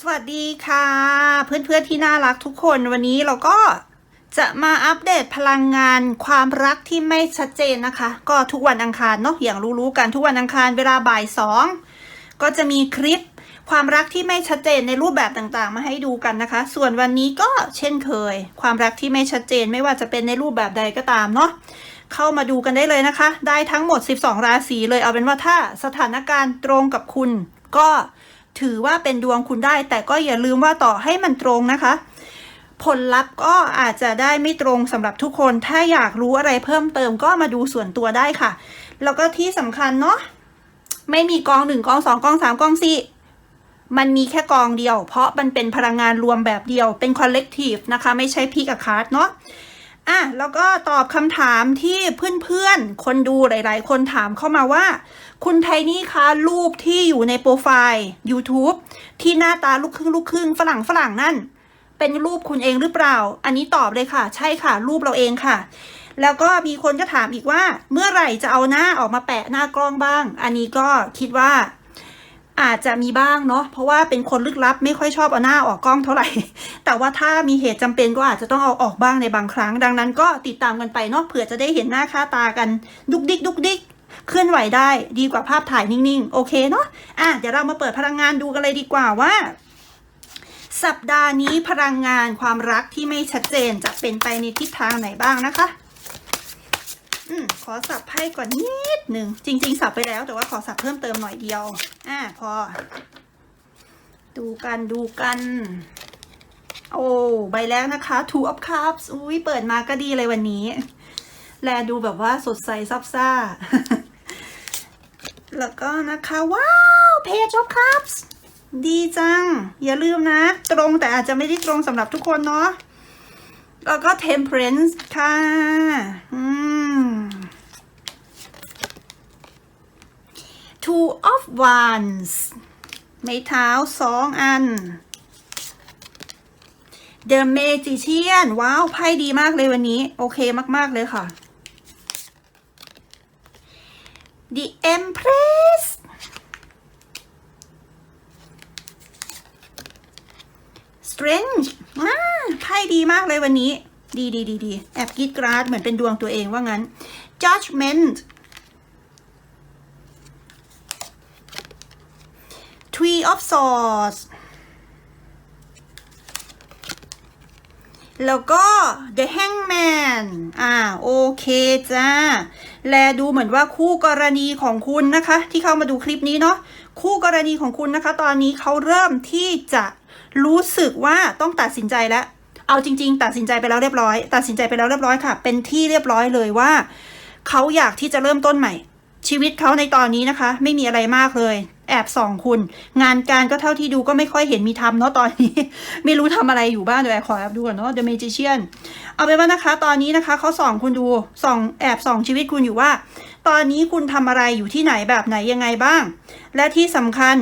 สวัสดีค่ะ เพื่อนๆที่น่ารักทุกคนวันนี้เราก็จะมาอัปเดตพลังงานความรักที่ไม่ชัดเจนนะคะ ก็ทุกวันอังคารเนาะอย่างรู้ๆกันทุกวันอังคารเวลาบ่ายสองก็จะมีคลิปความรักที่ไม่ชัดเจนในรูปแบบต่างๆ มาให้ดูกันนะคะ ส่วนวันนี้ก็เช่นเคย ความรักที่ไม่ชัดเจนไม่ว่าจะเป็นในรูปแบบใดก็ตามเนาะเข้ามาดูกันได้เลยนะคะ ได้ทั้งหมด 12 ราศีเลยเอาเป็นว่าถ้าสถานการณ์ตรงกับคุณ ก็ ถือว่าเป็นดวงคุณได้ แต่ก็อย่าลืมว่าต่อให้มันตรงนะคะ ผลลัพธ์ก็อาจจะได้ไม่ตรงสำหรับทุกคน ถ้าอยากรู้อะไรเพิ่มเติมก็มาดูส่วนตัวได้ค่ะ แล้วก็ที่สำคัญเนาะไม่มีกองหนึ่งกองสองกองสามกองสี่มันมีแค่กองเดียว เพราะมันเป็นพลังงานรวมแบบเดียวเป็น collective นะคะ ไม่ใช่พีกับคาร์ดเนาะ อะแล้วก็ตอบคำถามที่เพื่อนๆ คนดูหลายๆ คนถามเข้ามาว่า คุณไทนี่คะรูปที่อยู่ในโปรไฟล์ YouTube ที่หน้าตาลูกครึ่งลูกครึ่งฝรั่งฝรั่งนั่น เป็นรูปคุณเองหรือเปล่า อันนี้ตอบเลยค่ะ ใช่ค่ะ รูปเราเองค่ะ แล้วก็มีคนก็ถามอีกว่า เมื่อไหร่จะเอาหน้าออกมาแปะหน้ากล้องบ้าง อันนี้ก็คิดว่า อาจจะมีบ้างเนาะเพราะว่าเป็นคนลึกลับไม่ค่อยชอบเอาหน้าออกกล้องเท่าไหร่ แต่ว่าถ้ามีเหตุจำเป็นก็อาจจะต้องเอาออกบ้างในบางครั้ง ดังนั้นก็ติดตามกันไปเนาะเผื่อจะได้เห็นหน้าค่าตากันดุกดิกดุกดิกเคลื่อนไหวได้ดีกว่าภาพถ่ายนิ่งๆ โอเคเนาะอะเดี๋ยวเรามาเปิดพลังงานดูกันเลยดีกว่าว่า สัปดาห์นี้พลังงานความรักที่ไม่ชัดเจนจะเป็นไปในทิศทางไหนบ้างนะคะ อืมขอสับไพ่ก่อนนิดหนึ่งจริง ๆ สับไปแล้ว แต่ว่าขอสับเพิ่มเติมหน่อยเดียว อ่าพอ ดูกันดูกัน โอ้ใบแรกนะคะ two of cups อุ้ยเปิดมาก็ดีเลยวันนี้ แลดูแบบว่าสดใสซับซ่า แล้วก็นะคะ ว้าว page of cups ดีจัง อย่าลืมนะ ตรงแต่อาจจะไม่ได้ตรงสำหรับทุกคนเนาะแล้วก็ temperance ค่ะ อืม two of wands ไม้เท้าสองอัน The Magician ว้าว ไพ่ดีมากเลยวันนี้ โอเคมาก ๆ เลยค่ะ The Empress Strange ว้าไพ่ดีมากเลยวันนี้ ดีดีดีดีแอบกรีดกราดเหมือนเป็นดวงตัวเองว่างั้น Judgment Three แล้วก็ The Hangman อ่า โอเคจ้า แลดูเหมือนว่าคู่กรณีของคุณนะคะ ที่เข้ามาดูคลิปนี้เนาะ คู่กรณีของคุณนะคะ ตอนนี้เขาเริ่มที่จะรู้สึกว่าต้องตัดสินใจแล้ว เอาจริง ๆ ตัดสินใจไปแล้วเรียบร้อย ตัดสินใจไปแล้วเรียบร้อยค่ะ เป็นที่เรียบร้อยเลยว่า เขาอยากที่จะเริ่มต้นใหม่ ชีวิตเขาในตอนนี้นะคะ ไม่มีอะไรมากเลย แอบส่องคุณ งานการก็เท่าที่ดูก็ไม่ค่อยเห็นมีทำเนาะตอนนี้ ไม่รู้ทำอะไรอยู่บ้างเดี๋ยวแอบขอแอบดูก่อนเนาะ The Magician เอาเป็นว่านะคะ ตอนนี้นะคะเขาส่องคุณดูส่องแอบส่องชีวิตคุณอยู่ว่า ตอนนี้คุณทำอะไรอยู่ที่ไหนแบบไหนยังไงบ้าง และที่สำคัญ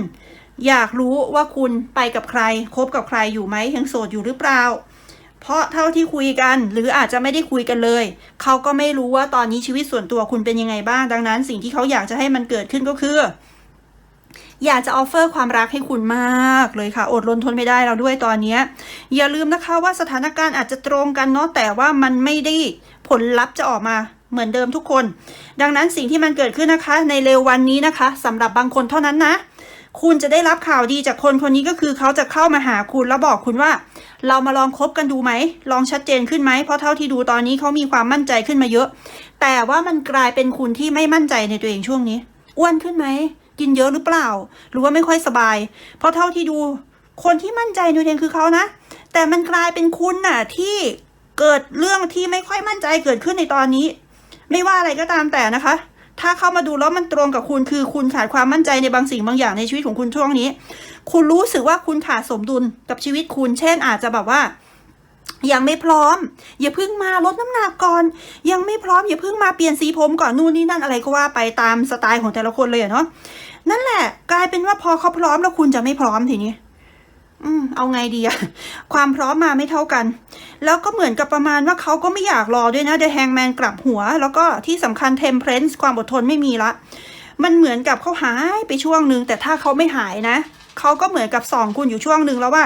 อยากรู้ว่าคุณไปกับใครคบกับใครอยู่ไหมยังโสดอยู่หรือเปล่า เพราะเท่าที่คุยกันหรืออาจจะไม่ได้คุยกันเลย เขาก็ไม่รู้ว่าตอนนี้ชีวิตส่วนตัวคุณเป็นยังไงบ้าง ดังนั้นสิ่งที่เขาอยากจะให้มันเกิดขึ้นก็คือ อยากจะออฟเฟอร์ความรักให้คุณมากเลยค่ะ อดรนทนไม่ได้เราด้วยตอนนี้อย่าลืมนะคะว่าสถานการณ์อาจจะตรงกันเนาะแต่ว่ามันไม่ได้ผลลัพธ์จะออกมาเหมือนเดิมทุกคน ดังนั้นสิ่งที่มันเกิดขึ้นนะคะ ในเร็ววันนี้นะคะสำหรับบางคนเท่านั้นนะคุณจะได้รับข่าวดีจากคนคนนี้ก็คือเขาจะเข้ามาหาคุณแล้วบอกคุณว่า เรามาลองคบกันดูไหม ลองชัดเจนขึ้นไหมเพราะเท่าที่ดูตอนนี้เขามีความมั่นใจขึ้นมาเยอะ แต่ว่ามันกลายเป็นคุณที่ไม่มั่นใจในตัวเองช่วงนี้ อ้วนขึ้นไหม กินเยอะหรือเปล่า หรือว่าไม่ค่อยสบาย เพราะเท่าที่ดูคนที่มั่นใจในตัวเองคือเขานะ แต่มันกลายเป็นคุณน่ะที่เกิดเรื่องที่ไม่ค่อยมั่นใจเกิดขึ้นในตอนนี้ ไม่ว่าอะไรก็ตามแต่นะคะ ถ้าเข้ามาดูแล้วมันตรงกับคุณคือคุณขาดความมั่นใจในบางสิ่งบางอย่างในชีวิตของคุณช่วงนี้ คุณรู้สึกว่าคุณขาดสมดุลกับชีวิตคุณ เช่น อาจจะแบบว่ายังไม่พร้อม อย่าเพิ่งมาลดน้ำหนักก่อน ยังไม่พร้อมอย่าเพิ่งมาเปลี่ยนสีผมก่อนนู่นนี่นั่นอะไรก็ว่าไปตามสไตล์ของแต่ละคนเลยเนาะ นั่นแหละ กลายเป็นว่าพอเขาพร้อมแล้วคุณจะไม่พร้อมทีนี้อืมเอาไงดีอะความพร้อมมาไม่เท่ากัน แล้วก็เหมือนกับประมาณว่าเขาก็ไม่อยากรอด้วยนะเดอะแฮงแมนกลับหัว แล้วก็ที่สำคัญเทมเพลนส์ความอดทนไม่มีละ มันเหมือนกับเขาหายไปช่วงหนึ่งแต่ถ้าเขาไม่หายนะเขาก็เหมือนกับส่องคุณอยู่ช่วงหนึ่งแล้วว่า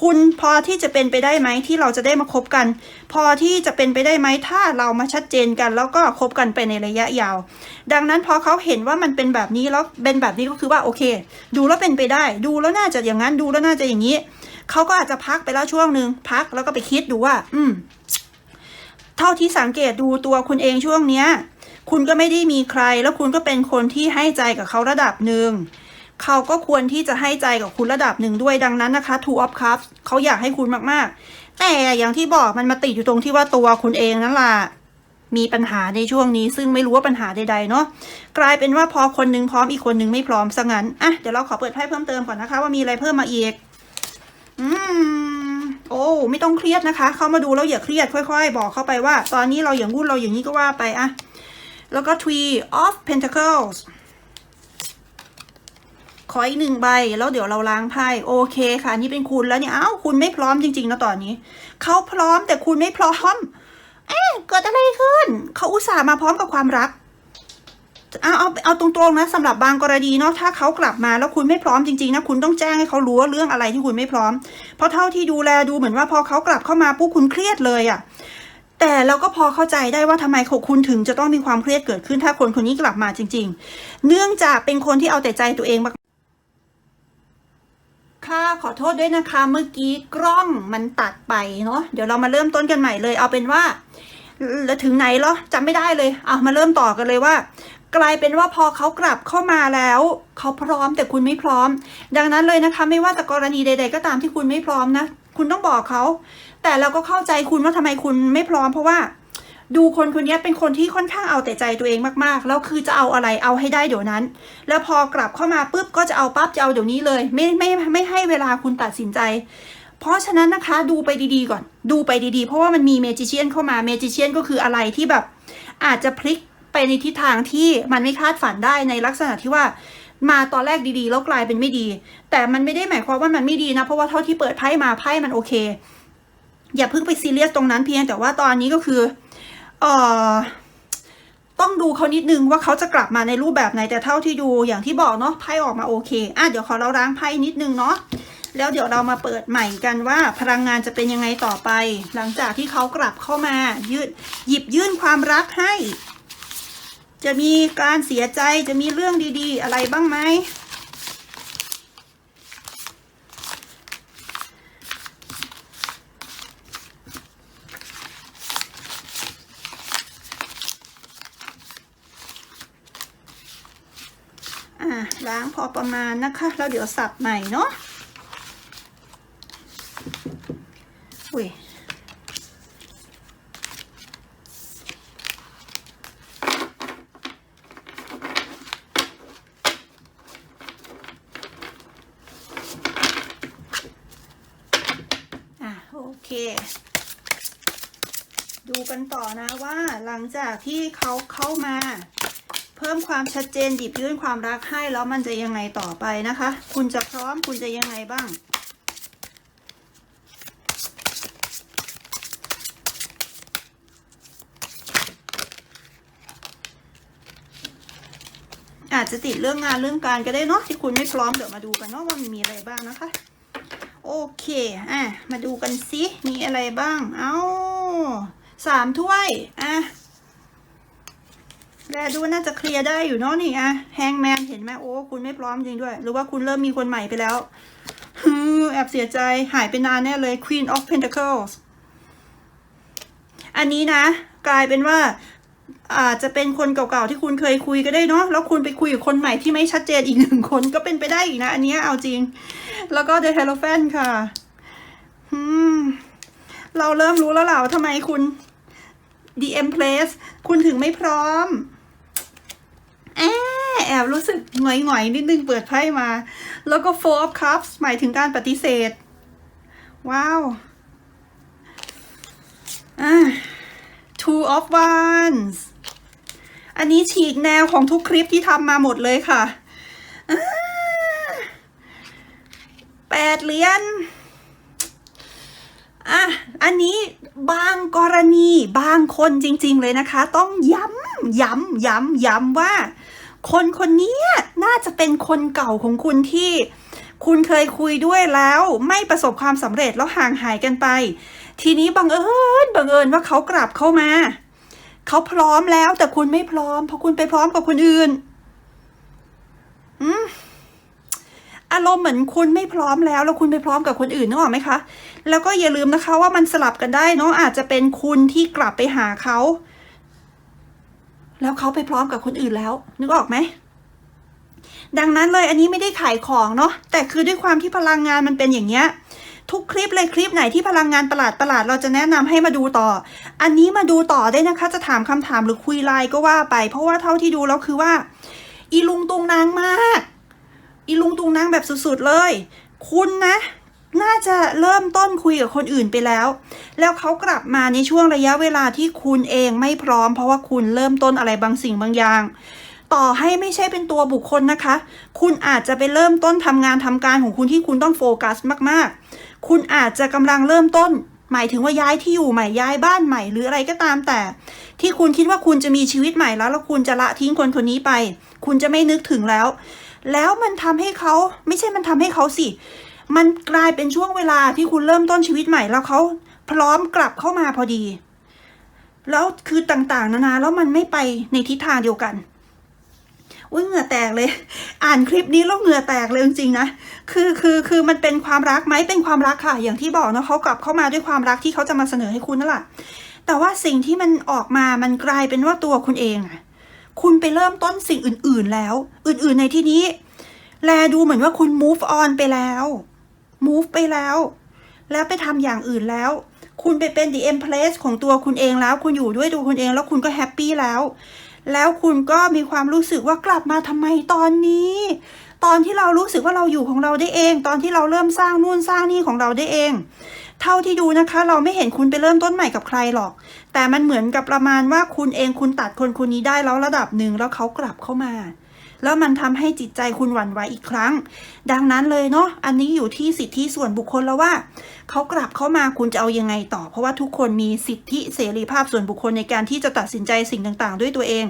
คุณพอที่จะเป็นไปได้ไหมที่เราจะได้มาคบกัน พอที่จะเป็นไปได้ไหมถ้าเรามาชัดเจนกัน แล้วก็คบกันไปในระยะยาว ดังนั้นพอเขาเห็นว่ามันเป็นแบบนี้แล้วเป็นแบบนี้ก็คือว่าโอเค ดูแล้วเป็นไปได้ ดูแล้วน่าจะอย่างนั้นดูแล้วน่าจะอย่างนี้เขาก็อาจจะพักไปแล้วช่วงหนึ่งพักแล้วก็ไปคิดดูว่า อืม เท่าที่สังเกตดูตัวคุณเองช่วงเนี้ย คุณก็ไม่ได้มีใคร แล้วคุณก็เป็นคนที่ให้ใจกับเขาระดับหนึ่ง เขาก็ควรที่จะให้ใจกับคุณระดับหนึ่งด้วยดังนั้นนะคะ two of cups เขาอยากให้คุณมากๆ แต่อย่างที่บอกมันมาติดอยู่ตรงที่ว่าตัวคุณเองนั่นแหละมีปัญหาในช่วงนี้ ซึ่งไม่รู้ว่าปัญหาใดๆเนาะกลายเป็นว่าพอคนหนึงพร้อมอีกคนหนึงไม่พร้อมซะงั้นอะเดี๋ยวเราขอเปิดไพ่เพิ่มเติมก่อนนะคะ ว่ามีอะไรเพิ่มมาอีก อืม โอ้ไม่ต้องเครียดนะคะเข้ามาดูแล้วอย่าเครียดค่อยๆ บอกเข้าไปว่า ตอนนี้เราอย่างวุ่นเราอย่างนี้ก็ว่าไปอะแล้วก็ Tree of pentacles ขออีกหนึ่งใบ แล้วเดี๋ยวเราล้างไพ่โอเคค่ะ นี่เป็นคุณแล้วเนี่ยเอ้าคุณไม่พร้อมจริงๆนะตอนนี้เขาพร้อมแต่คุณไม่พร้อมเอ๊ะเกิดอะไรขึ้นเขาอุตส่าห์มาพร้อมกับความรักเอาเอาเอาตรงๆนะสำหรับบางกรณีเนาะถ้าเขากลับมาแล้วคุณไม่พร้อมจริงๆนะคุณต้องแจ้งให้เขารู้ว่าเรื่องอะไรที่คุณไม่พร้อม เพราะเท่าที่ดูแลดูเหมือนว่าพอเขากลับเข้ามาปุ๊บคุณเครียดเลยอะ่ะแต่เราก็พอเข้าใจได้ว่าทำไมเขาคุณถึงจะต้องมีความเครียดเกิดขึ้นถ้าคนคนนี้กลับมาจริง ๆ เนื่องจากเป็นคนที่เอาแต่ใจตัวเองมาก ค่ะขอโทษด้วยนะคะเมื่อกี้กล้องมันตัดไปเนาะเดี๋ยวเรามาเริ่มต้นกันใหม่เลย เอาเป็นว่าแล้วถึงไหนแล้วจำไม่ได้เลย เอามาเริ่มต่อกันเลยว่า กลายเป็นว่าพอเขากลับเข้ามาแล้ว เขาพร้อมแต่คุณไม่พร้อม ดังนั้นเลยนะคะ ไม่ว่าแต่กรณีใด ๆ ก็ตามที่คุณไม่พร้อมนะ คุณต้องบอกเขา แต่เราก็เข้าใจคุณว่าทำไมคุณไม่พร้อมเพราะว่า ดูคนคนนี้เป็นคนที่ค่อนข้างเอาแต่ใจตัวเองมากๆ แล้วคือจะเอาอะไรเอาให้ได้เดี๋ยวนั้น แล้วพอกลับเข้ามาปุ๊บก็จะเอาปั๊บจะเอาเดี๋ยวนี้เลย ไม่ไม่ไม่ให้เวลาคุณตัดสินใจ เพราะฉะนั้นนะคะดูไปดีๆก่อน ดูไปดีๆ เพราะว่ามันมีเมจิเชียนเข้ามาเมจิเชียนก็คืออะไรที่แบบ อาจจะพลิกไปในทิศทางที่มันไม่คาดฝันได้ในลักษณะที่ว่ามาตอนแรกดีๆ แล้วกลายเป็นไม่ดี แต่มันไม่ได้หมายความว่ามันไม่ดีนะ เพราะว่าเท่าที่เปิดไพ่มาไพ่มันโอเค อย่าเพิ่งไปซีเรียสตรงนั้นเพียงแต่ว่าตอนนี้ก็คือ เอ่อต้องดูเขานิดนึงว่าเขาจะกลับมาในรูปแบบไหนแต่เท่าที่ดูอย่างที่บอกเนาะไพ่ออกมาโอเคอะเดี๋ยวขอเราล้างไพ่นิดนึงเนาะแล้วเดี๋ยวเรามาเปิดใหม่กันว่าพลังงานจะเป็นยังไงต่อไป หลังจากที่เขากลับเข้ามายืดหยิบยื่นความรักให้ จะมีการเสียใจจะมีเรื่องดี ๆ อะไรบ้างไหม อะ ล้างพอประมาณนะคะ แล้วเดี๋ยวสับใหม่เนาะอุ้ยอะโอเค ดูกันต่อนะว่าหลังจากที่เขาเข้ามา พิ่มความชัดเจนหยิบยื่นความรักให้แล้วมันจะยังไงต่อไปนะคะ คุณจะพร้อมคุณจะยังไงบ้าง อาจจะติดเรื่องงานเรื่องการก็ได้เนาะที่คุณไม่พร้อมเดี๋ยวมาดูกันเนาะว่ามันมีอะไรบ้างนะคะ โอเคอะมาดูกันซิมีอะไรบ้าง เอา้าสามถ้วยอะ แลดูน่าจะเคลียร์ได้อยู่เนาะนี่อะแฮงแมนเห็นไหมโอ้ คุณไม่พร้อมจริงด้วย หรือว่าคุณเริ่มมีคนใหม่ไปแล้วฮือแอบเสียใจหายไปนานแน่เลย Queen of Pentacles อันนี้นะ กลายเป็นว่าอาจจะเป็นคนเก่าๆที่คุณเคยคุยก็ได้เนาะแล้วคุณไปคุยกับคนใหม่ที่ไม่ชัดเจนอีกหนึ่งคนก็เป็นไปได้อีกนะ อันนี้เอาจริง แล้วก็ The Hierophant ค่ะเราเริ่มรู้แล้วแหละว่าทำไมคุณ DM Place คุณถึงไม่พร้อม แอบแอบรู้สึกหงอยหงอยๆนิดนึงเปิดไพ่มา แล้วก็ four of cups หมายถึงการปฏิเสธ ว้าวอ two of wands อันนี้ฉีกแนวของทุกคลิปที่ทำมาหมดเลยค่ะแปดเหรียญอะ อันนี้บางกรณีบางคนจริง ๆ เลยนะคะ ต้องย้ำย้ำย้ำย้ำว่า คนคนนี้น่าจะเป็นคนเก่าของคุณที่ คุณเคยคุยด้วยแล้วไม่ประสบความสำเร็จแล้วห่างหายกันไป ทีนี้บังเอิญบังเอิญว่าเขากลับเข้ามา เขาพร้อมแล้วแต่คุณไม่พร้อม เพราะคุณไปพร้อมกับคนอื่นอืมอารมณ์เหมือนคุณไม่พร้อมแล้วแล้วคุณไปพร้อมกับคนอื่นนึกออกไหมคะ แล้วก็อย่าลืมนะคะว่ามันสลับกันได้เนาะอาจจะเป็นคุณที่กลับไปหาเขา แล้วเขาไปพร้อมกับคนอื่นแล้ว นึกออกไหมดังนั้นเลยอันนี้ไม่ได้ขายของเนาะแต่คือด้วยความที่พลังงานมันเป็นอย่างเงี้ยทุกคลิปเลยคลิปไหนที่พลังงานประหลาดประหลาดเราจะแนะนำให้มาดูต่อ อันนี้มาดูต่อได้นะคะ จะถามคำถามหรือคุยไลน์ก็ว่าไป เพราะว่าเท่าที่ดูแล้วคือว่า อีลุงตุงนางมาก อีลุงตุงนางแบบสุดๆเลย คุณนะ น่าจะเริ่มต้นคุยกับคนอื่นไปแล้ว แล้วเขากลับมาในช่วงระยะเวลาที่คุณเองไม่พร้อม เพราะว่าคุณเริ่มต้นอะไรบางสิ่งบางอย่าง ต่อให้ไม่ใช่เป็นตัวบุคคลนะคะ คุณอาจจะไปเริ่มต้นทำงานทำการของคุณที่คุณต้องโฟกัสมากๆ คุณอาจจะกำลังเริ่มต้น หมายถึงว่าย้ายที่อยู่ใหม่ย้ายบ้านใหม่หรืออะไรก็ตามแต่ ที่คุณคิดว่าคุณจะมีชีวิตใหม่แล้ว แล้วคุณจะละทิ้งคนคนนี้ไป คุณจะไม่นึกถึงแล้ว แล้วมันทำให้เขาไม่ใช่มันทำให้เขาสิ มันกลายเป็นช่วงเวลาที่คุณเริ่มต้นชีวิตใหม่แล้วเขาพร้อมกลับเข้ามาพอดี แล้วคือต่างๆ นานาแล้วมันไม่ไปในทิศทางเดียวกันอุ้ยเหงื่อแตกเลย อ่านคลิปนี้แล้วเหงื่อแตกเลยจริงๆนะ คือคือคือมันเป็นความรักไหมเป็นความรักค่ะ อย่างที่บอกนะเขากลับเข้ามาด้วยความรักที่เขาจะมาเสนอให้คุณนั่นแหละ แต่ว่าสิ่งที่มันออกมามันกลายเป็นว่าตัวคุณเองอะคุณไปเริ่มต้นสิ่งอื่น ๆแล้ว อื่นๆในที่นี้ แลดูเหมือนว่าคุณ move on ไปแล้ว move ไปแล้ว แล้วไปทำอย่างอื่นแล้ว คุณไปเป็น the empress ของตัวคุณเองแล้ว คุณอยู่ด้วยตัวคุณเองแล้วคุณก็แฮปปี้แล้ว แล้วคุณก็มีความรู้สึกว่ากลับมาทำไมตอนนี้ ตอนที่เรารู้สึกว่าเราอยู่ของเราได้เอง ตอนที่เราเริ่มสร้างนู่นสร้างนี่ของเราได้เอง เท่าที่ดูนะคะ เราไม่เห็นคุณไปเริ่มต้นใหม่กับใครหรอก แต่มันเหมือนกับประมาณว่าคุณเองคุณตัดคนคนนี้ได้แล้วระดับหนึ่งแล้วเขากลับเข้ามา แล้วมันทำให้จิตใจคุณหวั่นไหวอีกครั้ง ดังนั้นเลยเนาะอันนี้อยู่ที่สิทธิส่วนบุคคลแล้วว่าเขากลับเข้ามาคุณจะเอายังไงต่อ เพราะว่าทุกคนมีสิทธิเสรีภาพส่วนบุคคลในการที่จะตัดสินใจสิ่งต่างๆ ด้วยตัวเอง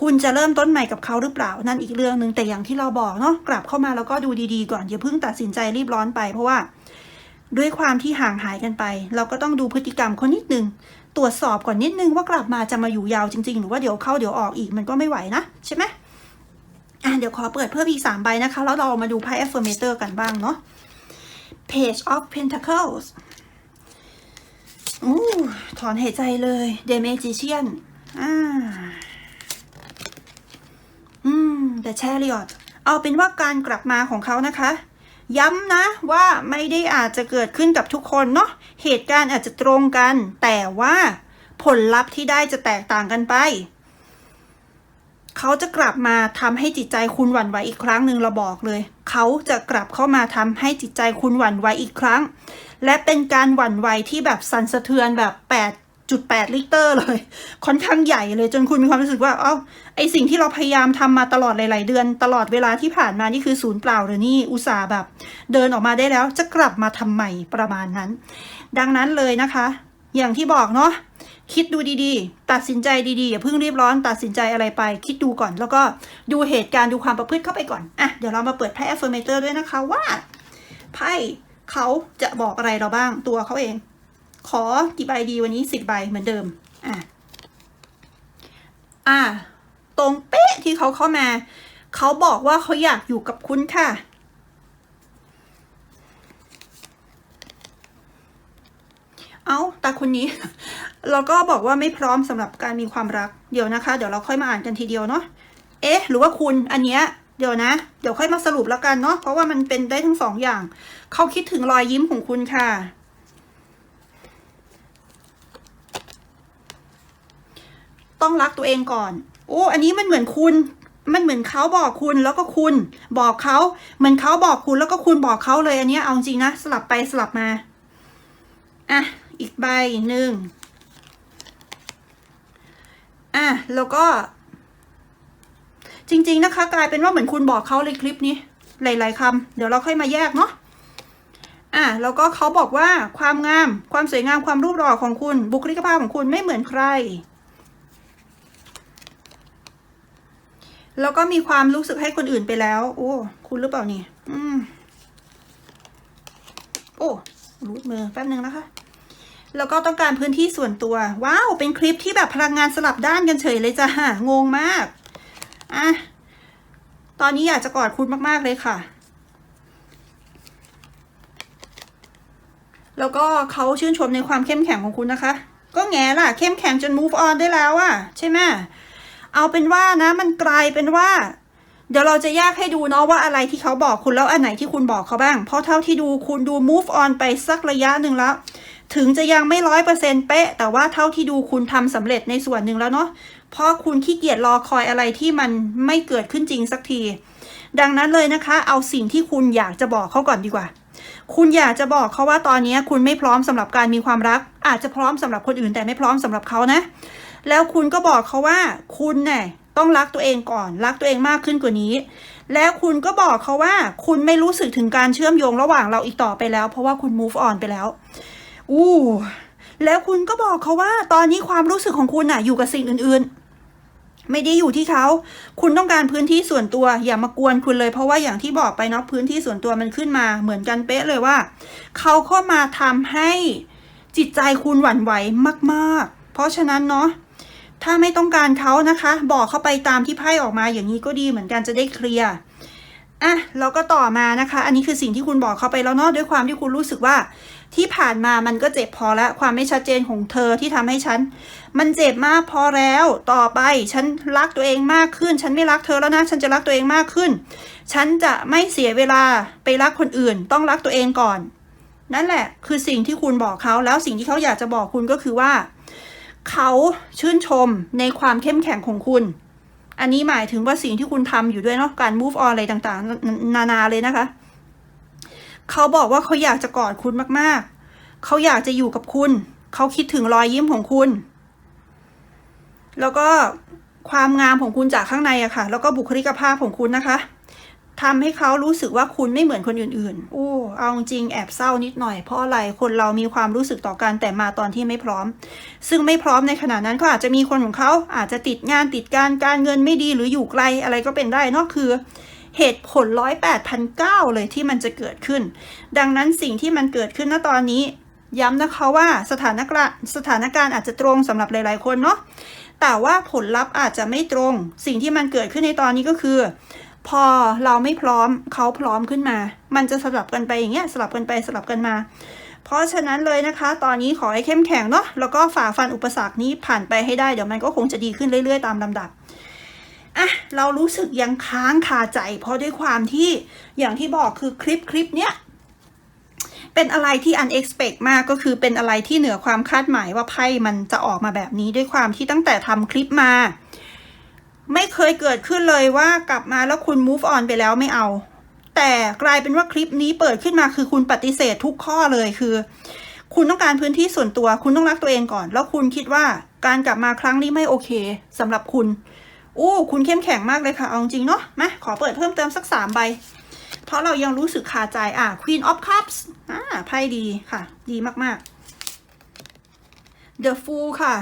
คุณจะเริ่มต้นใหม่กับเขาหรือเปล่านั่นอีกเรื่องหนึ่งแต่อย่างที่เราบอกเนาะกลับเข้ามาแล้วก็ดูดีๆก่อนอย่าเพิ่งตัดสินใจรีบร้อนไป เพราะว่าด้วยความที่ห่างหายกันไป เราก็ต้องดูพฤติกรรมเขานิดนึงตรวจสอบก่อนนิดนึงว่ากลับมาจะมาอยู่ยาวจริง ๆ หรือว่าเดี๋ยวเข้าเดี๋ยวออกอีกมันก็ไม่ไหวนะใช่ไหม อะเดี๋ยวขอเปิดเพิ่มอีก 3 ใบนะคะ แล้วเรามาดูไพ่ affirmator กันบ้างเนาะ page of pentacles อู้ถอนหายใจเลย the magician อ่าอืม the chariot เอาเป็นว่าการกลับมาของเขานะคะ ย้ำนะว่าไม่ได้อาจจะเกิดขึ้นกับทุกคนเนาะเหตุการณ์อาจจะตรงกัน แต่ว่าผลลัพธ์ที่ได้จะแตกต่างกันไป เขาจะกลับมาทำให้จิตใจคุณหวั่นไหวอีกครั้งหนึ่งเราบอกเลย เขาจะกลับเข้ามาทำให้จิตใจคุณหวั่นไหวอีกครั้ง และเป็นการหวั่นไหวที่แบบสั่นสะเทือนแบบ8.8ลิตรเลย ค่อนข้างใหญ่เลยจนคุณมีความรู้สึกว่า เอ้า ไอสิ่งที่เราพยายามทำมาตลอดหลาย ๆ เดือน ตลอดเวลาที่ผ่านมานี่คือศูนย์เปล่าหรือนี่อุตส่าห์แบบ เดินออกมาได้แล้วจะกลับมาทำใหม่ประมาณนั้น ดังนั้นเลยนะคะ อย่างที่บอกเนาะ คิดดูดีๆ ตัดสินใจดีๆ อย่าเพิ่งรีบร้อนตัดสินใจอะไรไป คิดดูก่อน แล้วก็ดูเหตุการณ์ดูความประพฤติเข้าไปก่อน อะ เดี๋ยวเรามาเปิดไพ่ affirmator ด้วยนะคะว่าไพ่เขาจะบอกอะไรเราบ้างตัวเขาเอง ขอกี่ใบดีวันนี้สิบใบเหมือนเดิม อะ อะ ตรงเป๊ะที่เขาเข้ามา เขาบอกว่าเขาอยากอยู่กับคุณค่ะ เอาตาคนนี้ เราก็บอกว่าไม่พร้อมสำหรับการมีความรักเดี๋ยวนะคะ เดี๋ยวเราค่อยมาอ่านกันทีเดียวเนาะเอ๊ะ หรือว่าคุณอันเนี้ยเดี๋ยวนะ เดี๋ยวค่อยมาสรุปแล้วกันเนาะเพราะว่ามันเป็นได้ทั้งสองอย่าง เขาคิดถึงรอยยิ้มของคุณค่ะต้องรักตัวเองก่อน โอ้ อันนี้มันเหมือนคุณ มันเหมือนเขาบอกคุณแล้วก็คุณ บอกเขาเหมือนเขาบอกคุณแล้วก็คุณบอกเขาเลยอันนี้เอาจริงนะสลับไปสลับมา อะ อีกใบหนึ่งอะแล้วก็ จริง ๆ นะคะ กลายเป็นว่าเหมือนคุณบอกเขาเลยคลิปนี้ หลาย ๆคำเดี๋ยวเราค่อยมาแยกเนาะอะแล้วก็เขาบอกว่าความงาม ความสวยงามความรูปหล่อของคุณ บุคลิกภาพของคุณไม่เหมือนใคร แล้วก็มีความรู้สึกให้คนอื่นไปแล้ว โอ้ คุณหรือเปล่านี่ อืม โอ้รูดมือแป๊บนึงนะคะ แล้วก็ต้องการพื้นที่ส่วนตัว ว้าว เป็นคลิปที่แบบพลังงานสลับด้านกันเฉยเลยจ้ะงงมากอะตอนนี้อยากจะกอดคุณมากๆเลยค่ะ แล้วก็เขาชื่นชมในความเข้มแข็งของคุณนะคะ ก็แง่ล่ะ เข้มแข็งจน move on ได้แล้วอะใช่ไหมเอาเป็นว่านะ มันกลายเป็นว่า เดี๋ยวเราจะแยกให้ดูเนาะว่าอะไรที่เขาบอกคุณแล้วอันไหนที่คุณบอกเขาบ้าง เพราะเท่าที่ดูคุณดู move on ไปสักระยะหนึ่งแล้ว ถึงจะยังไม่ร้อยเปอร์เซ็นเป๊ะ แต่ว่าเท่าที่ดูคุณทำสำเร็จในส่วนหนึ่งแล้วเนาะเพราะคุณขี้เกียจรอคอยอะไรที่มันไม่เกิดขึ้นจริงสักที ดังนั้นเลยนะคะ เอาสิ่งที่คุณอยากจะบอกเขาก่อนดีกว่า คุณอยากจะบอกเขาว่าตอนนี้คุณไม่พร้อมสำหรับการมีความรัก อาจจะพร้อมสำหรับคนอื่นแต่ไม่พร้อมสำหรับเขานะ แล้วคุณก็บอกเขาว่าคุณเนี่ยต้องรักตัวเองก่อน รักตัวเองมากขึ้นกว่านี้ แล้วคุณก็บอกเขาว่า คุณไม่รู้สึกถึงการเชื่อมโยงระหว่างเราอีกต่อไปแล้ว เพราะว่าคุณ move on ไปแล้ว อู้ แล้วคุณก็บอกเขาว่า ตอนนี้ความรู้สึกของคุณน่ะ อยู่กับสิ่งอื่นๆ ไม่ได้อยู่ที่เขา คุณต้องการพื้นที่ส่วนตัว อย่ามากวนคุณเลย เพราะว่าอย่างที่บอกไปเนาะพื้นที่ส่วนตัวมันขึ้นมาเหมือนกันเป๊ะเลยว่า เขาเข้ามาทำให้จิตใจคุณหวั่นไหวมากๆ เพราะฉะนั้นเนาะถ้าไม่ต้องการเขานะคะ บอกเขาไปตามที่ไพ่ออกมาอย่างนี้ก็ดีเหมือนกันจะได้เคลียร์อะแล้วก็ต่อมานะคะ อันนี้คือสิ่งที่คุณบอกเขาไปแล้วเนาะด้วยความที่คุณรู้สึกว่า ที่ผ่านมามันก็เจ็บพอแล้วความไม่ชัดเจนของเธอที่ทำให้ฉัน มันเจ็บมากพอแล้วต่อไปฉันรักตัวเองมากขึ้น ฉันไม่รักเธอแล้วนะ ฉันจะรักตัวเองมากขึ้น ฉันจะไม่เสียเวลาไปรักคนอื่น ต้องรักตัวเองก่อน นั่นแหละ คือสิ่งที่คุณบอกเขาแล้วสิ่งที่เขาอยากจะบอกคุณก็คือว่า เขาชื่นชมในความเข้มแข็งของคุณ อันนี้หมายถึงว่าสิ่งที่คุณทำอยู่ด้วยเนาะการ move on อะไรต่างๆ นานาเลยนะคะ เขาบอกว่าเขาอยากจะกอดคุณมากๆ เขาอยากจะอยู่กับคุณ เขาคิดถึงรอยยิ้มของคุณ แล้วก็ความงามของคุณจากข้างในอะค่ะ แล้วก็บุคลิกภาพของคุณนะคะทำให้เขารู้สึกว่าคุณไม่เหมือนคนอื่นๆ โอ้ เอาจริงแอบเศร้านิดหน่อย เพราะอะไรคนเรามีความรู้สึกต่อกันแต่มาตอนที่ไม่พร้อม ซึ่งไม่พร้อมในขณะนั้นเขาอาจจะมีคนของเขาอาจจะติดงานติดการการเงินไม่ดีหรืออยู่ไกลอะไรก็เป็นได้นอกคือ เหตุผลร้อยแปดพันเก้าเลยที่มันจะเกิดขึ้น ดังนั้นสิ่งที่มันเกิดขึ้นณตอนนี้ ย้ำนะคะว่าสถานการณ์สถานการณ์อาจจะตรงสำหรับหลาย ๆ คนเนาะแต่ว่าผลลัพธ์อาจจะไม่ตรง สิ่งที่มันเกิดขึ้นในตอนนี้ก็คือ พอเราไม่พร้อมเขาพร้อมขึ้นมา มันจะสลับกันไปอย่างเงี้ยสลับกันไปสลับกันมา เพราะฉะนั้นเลยนะคะ ตอนนี้ขอให้เข้มแข็งเนาะแล้วก็ฝ่าฟันอุปสรรคนี้ผ่านไปให้ได้เดี๋ยวมันก็คงจะดีขึ้นเรื่อย ๆ ตามลำดับ อะเรารู้สึกยังค้างคาใจ เพราะด้วยความที่อย่างที่บอกคือคลิปคลิปเนี้ยเป็นอะไรที่ unexpect มากก็คือเป็นอะไรที่เหนือความคาดหมายว่าไพ่มันจะออกมาแบบนี้ด้วยความที่ตั้งแต่ทำคลิปมา ไม่เคยเกิดขึ้นเลยว่ากลับมาแล้วคุณ move on ไปแล้วไม่เอา แต่กลายเป็นว่าคลิปนี้เปิดขึ้นมาคือคุณปฏิเสธทุกข้อเลยคือ คุณต้องการพื้นที่ส่วนตัว คุณต้องรักตัวเองก่อน แล้วคุณคิดว่าการกลับมาครั้งนี้ไม่โอเคสำหรับคุณ โอ้คุณเข้มแข็งมากเลยค่ะ เอาจริงเนาะมาขอเปิดเพิ่มเติมสักสามใบ เพราะเรายังรู้สึกคาใจอะ Queen of Cups อ่าไพ่ดีค่ะ ดีมากๆ The Fool ค่ะ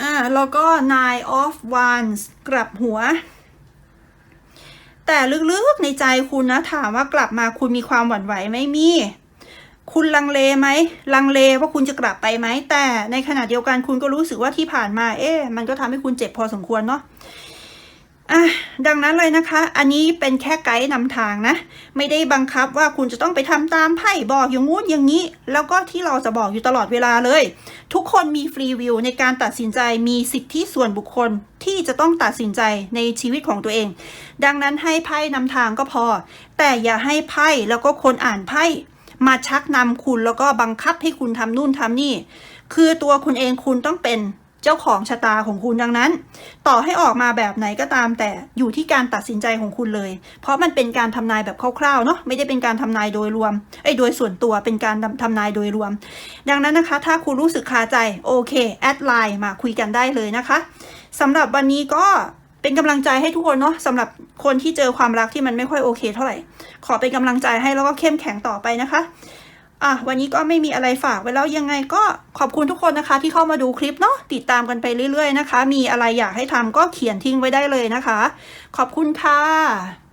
อ่าแล้วก็ Nine of Wands กลับหัว แต่ลึกๆในใจคุณนะ ถามว่ากลับมาคุณมีความหวั่นไหวไหมมี คุณลังเลไหมลังเลว่าคุณจะกลับไปไหม แต่ในขณะเดียวกันคุณก็รู้สึกว่าที่ผ่านมา เอ๊ะมันก็ทำให้คุณเจ็บพอสมควรเนาะอะดังนั้นเลยนะคะ อันนี้เป็นแค่ไกด์นำทางนะ ไม่ได้บังคับว่าคุณจะต้องไปทำตามไพ่บอกอย่างงู้นอย่างนี้ แล้วก็ที่เราจะบอกอยู่ตลอดเวลาเลย ทุกคนมีฟรีวิวในการตัดสินใจมีสิทธิส่วนบุคคลที่จะต้องตัดสินใจในชีวิตของตัวเอง ดังนั้นให้ไพ่นำทางก็พอ แต่อย่าให้ไพ่แล้วก็คนอ่านไพ่ มาชักนำคุณแล้วก็บังคับให้คุณทำนู่นทำนี่ คือตัวคุณเองคุณต้องเป็นเจ้าของชะตาของคุณดังนั้น ต่อให้ออกมาแบบไหนก็ตามแต่อยู่ที่การตัดสินใจของคุณเลย เพราะมันเป็นการทำนายแบบคร่าวๆเนาะไม่ได้เป็นการทำนายโดยรวมไอ้โดยส่วนตัวเป็นการทำนายโดยรวม ดังนั้นนะคะ ถ้าคุณรู้สึกคาใจโอเคแอดไลน์มาคุยกันได้เลยนะคะสำหรับวันนี้ก็ เป็นกำลังใจให้ทุกคนเนาะสำหรับคนที่เจอความรักที่มันไม่ค่อยโอเค เท่าไหร่ ขอเป็นกำลังใจให้แล้วก็เข้มแข็งต่อไปนะคะอะวันนี้ก็ไม่มีอะไรฝากไว้แล้วยังไงก็ขอบคุณทุกคนนะคะ ที่เข้ามาดูคลิปเนาะติดตามกันไปเรื่อยๆนะคะ มีอะไรอยากให้ทำก็เขียนทิ้งไว้ได้เลยนะคะ ขอบคุณค่ะ